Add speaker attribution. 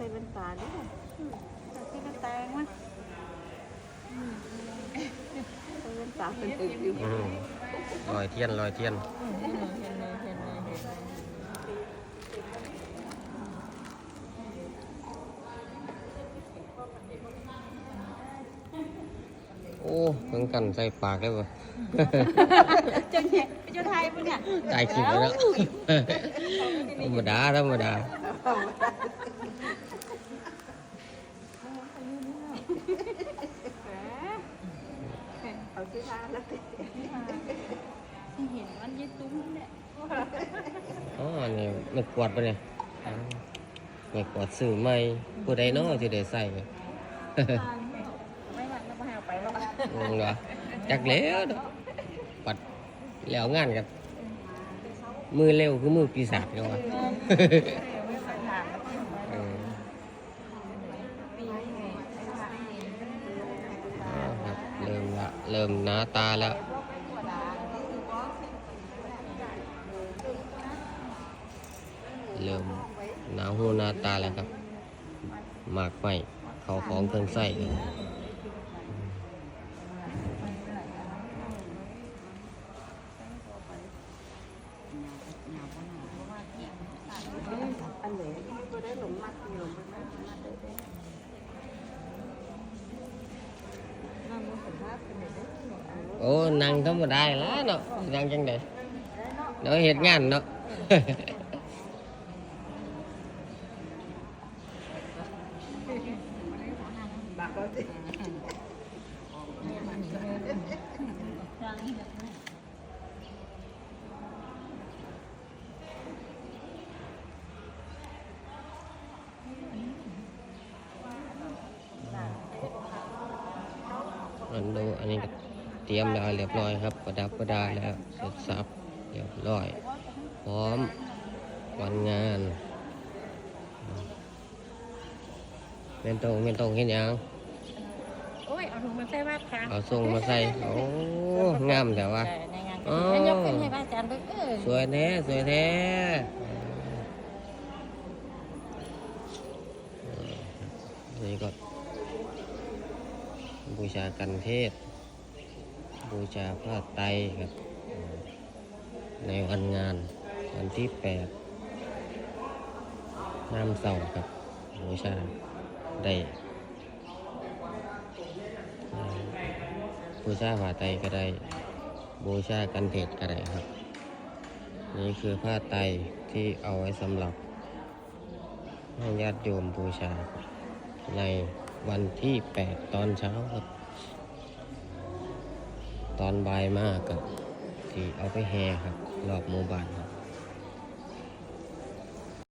Speaker 1: ส่แว่นตาดิอืมใส่แว่นตาเองมั้ยอืมใส่แว่นตาเป็นตึกอยู่
Speaker 2: อืมลอยเทียนลอยเทียน
Speaker 1: เห็นเลยเห็นเลยเห็นเลยเห็นเลย
Speaker 2: โอ้เพิ่งกันใส่ปากได้ปะ
Speaker 1: เจ้าเนี่ยเจ้าไทยปะเนี่ย
Speaker 2: ตายขิบไปแล้ว ธรรมดาธรรมดา
Speaker 1: เอา ที่ทานแล้วสิ
Speaker 3: ที่เห็นมันยึดตุ้มเนี่ย
Speaker 2: อ๋อนี่ไม่กวาดปะเนี่ยอ๋อไม่กวาดซื้อใหม่ผู้ใดเนาะที่ได้ใส่
Speaker 3: ไม่มันก็ให้เอาไปแล้ว
Speaker 2: อืมเหรอจักแล้วเด้อปัดแล้วงานกันมือเร็วคือมือปีศาจกันวะ เอออ๋อครับเริ่มละ เริ่มหน้าตาแล้ว เริ่มหนาหูหน้าตาแล้วครับ หมากไหมเขาของเครื่องใส้เลย
Speaker 1: อันไหนก็ได้หลงมัดอยู่มันมัดมัดได้ได้น้ำมันสัมภาษณ์เป็นไงได้ เอา
Speaker 2: โอ้นั่งธรรมดาแล้วเนาะนั่งจังไดเนาะเฮ็ดงานเนาะ
Speaker 1: บักก็สิ
Speaker 2: อันดูอันนี้ก็เตรียมแล้วเรียบร้อยครับ ประดับประดาแล้วเสร็จสับเรียบร้อย พร้อมวันงานเมนตรงเมนตรงเห็นยัง
Speaker 3: โอ้ยเอาถุงมาใส่บาตรค่ะ
Speaker 2: เอาส่งมาใส่โอ้งามแต่ว่า
Speaker 3: ในงาน
Speaker 2: อ๋อ
Speaker 3: แล้วยกขึ้นให้พระอาจารย์เบิ่งเออ
Speaker 2: สวยแท้สวยแท้นี่ก็บูชากันเทศ บูชาพระไตรครับ ในวันงานวันที่แปดน้ำเสาครับบูชาได้บูชาผ้าไตรก็ได้บูชากันเทศก็ได้ครับ นี่คือผ้าไตรที่เอาไว้สำหรับให้ญาติโยมบูชาในวันที่ 8 ตอนเช้าครับ ตอนบ่ายมากกับที่เอาไปแห่ครับรอบหมู่บ้านครับ